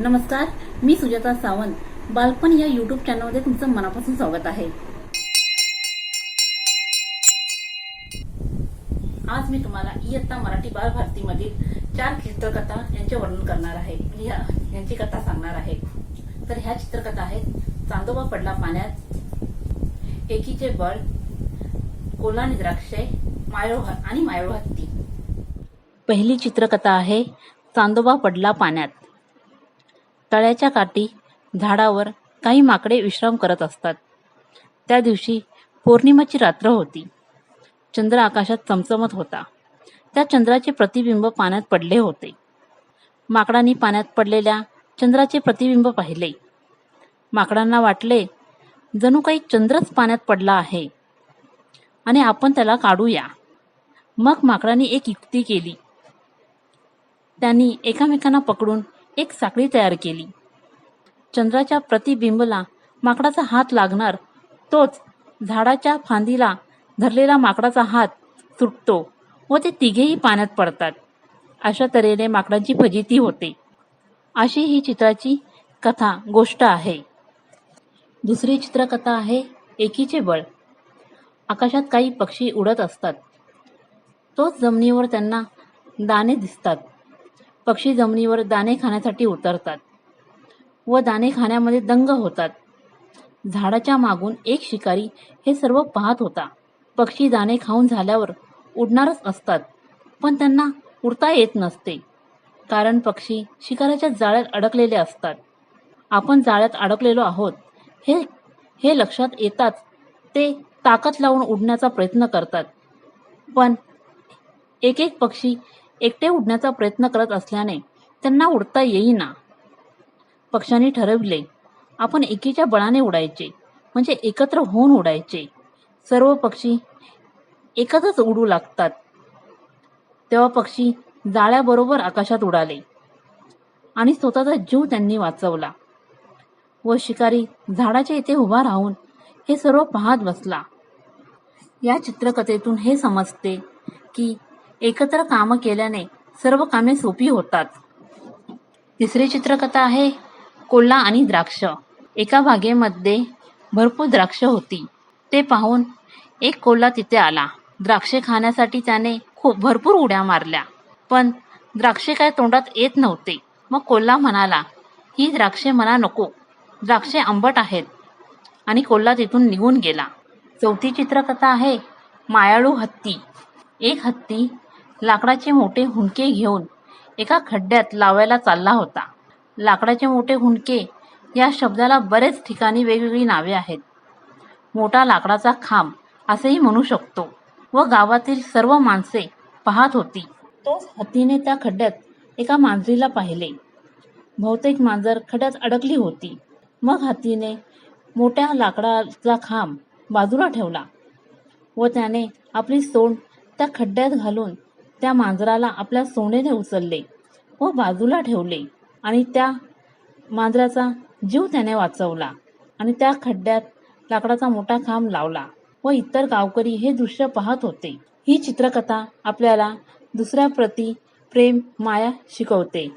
नमस्कार मी सुजाता सावंत. बालपण या युट्यूब चॅनलमध्ये तुमचं मनापासून स्वागत आहे. आज मी तुम्हाला इयत्ता मराठी बालभारतीमधील चार चित्रकथा यांचे वर्णन करणार आहे. म्हणजे यांची कथा सांगणार आहे. तर ह्या चित्रकथा आहेत चांदोबा पडला पाण्यात एकीचे बळ कोलानी द्राक्षे मायळू आणि मायोहत्ती पहिली चित्रकथा आहे चांदोबा पडला पाण्यात. तळ्याच्या काठी झाडावर काही माकडे विश्राम करत असतात. त्या दिवशी पौर्णिमाची रात्र होती. चंद्र आकाशात चमचमत होता. त्या चंद्राचे प्रतिबिंब पाण्यात पडले होते. माकडांनी पाण्यात पडलेल्या चंद्राचे प्रतिबिंब पाहिले. माकडांना वाटले जणू काही चंद्रच पाण्यात पडला आहे. आणि आपण त्याला काढूया. मग माकडांनी एक युक्ती केली. त्यांनी एकामेकांना पकडून एक साखळी तयार केली. चंद्राच्या प्रतिबिंबला माकडाचा हात लागणार तोच झाडाच्या फांदीला धरलेला माकडाचा हात तुटतो व ते तिघेही पाण्यात पडतात. अशा तऱ्हेने माकडांची फजिती होते. अशी ही चित्राची कथा गोष्ट आहे. दुसरी चित्रकथा आहे एकीचे बळ. आकाशात काही पक्षी उडत असतात. तोच जमिनीवर त्यांना दाणे दिसतात. पक्षी जमिनीवर दाणे खाण्यासाठी उतरतात व दाणे खाण्यामध्ये दंग होतात. झाडाच्या मागून एक शिकारी हे सर्व पाहत होता. पक्षी दाणे खाऊन झाल्यावर उडणारच असतात पण त्यांना उडता येत नसते. कारण पक्षी शिकाराच्या जाळ्यात अडकलेले असतात. आपण जाळ्यात अडकलेलो आहोत हे हे लक्षात येताच ते ताकद लावून उडण्याचा प्रयत्न करतात. पण एक एक पक्षी एकटे उडण्याचा प्रयत्न करत असल्याने त्यांना उडता येईना. पक्षांनी ठरविले आपण एकीच्या बळाने उडायचे म्हणजे एकत्र होऊन उडायचे. सर्व पक्षी एकत्रच उडू लागतात. तेव्हा पक्षी जाळ्याबरोबर आकाशात उडाले आणि स्वतःचा जीव त्यांनी वाचवला व शिकारी झाडाच्या इथे उभा राहून हे सर्व पाहत बसला. या चित्रकथेतून हे समजते की एकत्र कामं केल्याने सर्व कामे सोपी होतात. तिसरी चित्रकथा आहे कोल्हा आणि द्राक्ष. एका बागेमध्ये भरपूर द्राक्ष होती. ते पाहून एक कोल्हा तिथे आला. द्राक्षे खाण्यासाठी त्याने खूप भरपूर उड्या मारल्या. पण द्राक्षे काय तोंडात येत नव्हते. मग कोल्हा म्हणाला ही द्राक्षे मला नको. द्राक्षे आंबट आहेत. आणि कोल्हा तिथून निघून गेला. चौथी चित्रकथा आहे मायाळू हत्ती. एक हत्ती लाकडाचे मोठे हुंडके घेऊन एका खड्ड्यात लावायला चालला होता. लाकडाचे मोठे हुंडके या शब्दाला बरेच ठिकाणी वेगवेगळी नावे आहेत. मोठा लाकडाचा खांब असेही म्हणू शकतो व गावातील सर्व माणसे पाहत होती. तोच हत्तीने त्या खड्ड्यात एका मांजरीला पाहिले. बहुतेक मांजर खड्ड्यात अडकली होती. मग हत्तीने मोठ्या लाकडाचा खांब बाजूला ठेवला व त्याने आपली सोंड त्या खड्ड्यात घालून त्या मांजराला आपल्या सोनेने उचलले व बाजूला ठेवले आणि त्या मांजराचा जीव त्याने वाचवला आणि त्या खड्ड्यात लाकडाचा मोठा खांब लावला व इतर गावकरी हे दृश्य पाहत होते. ही चित्रकथा आपल्याला दुसऱ्या प्रती प्रेम माया शिकवते.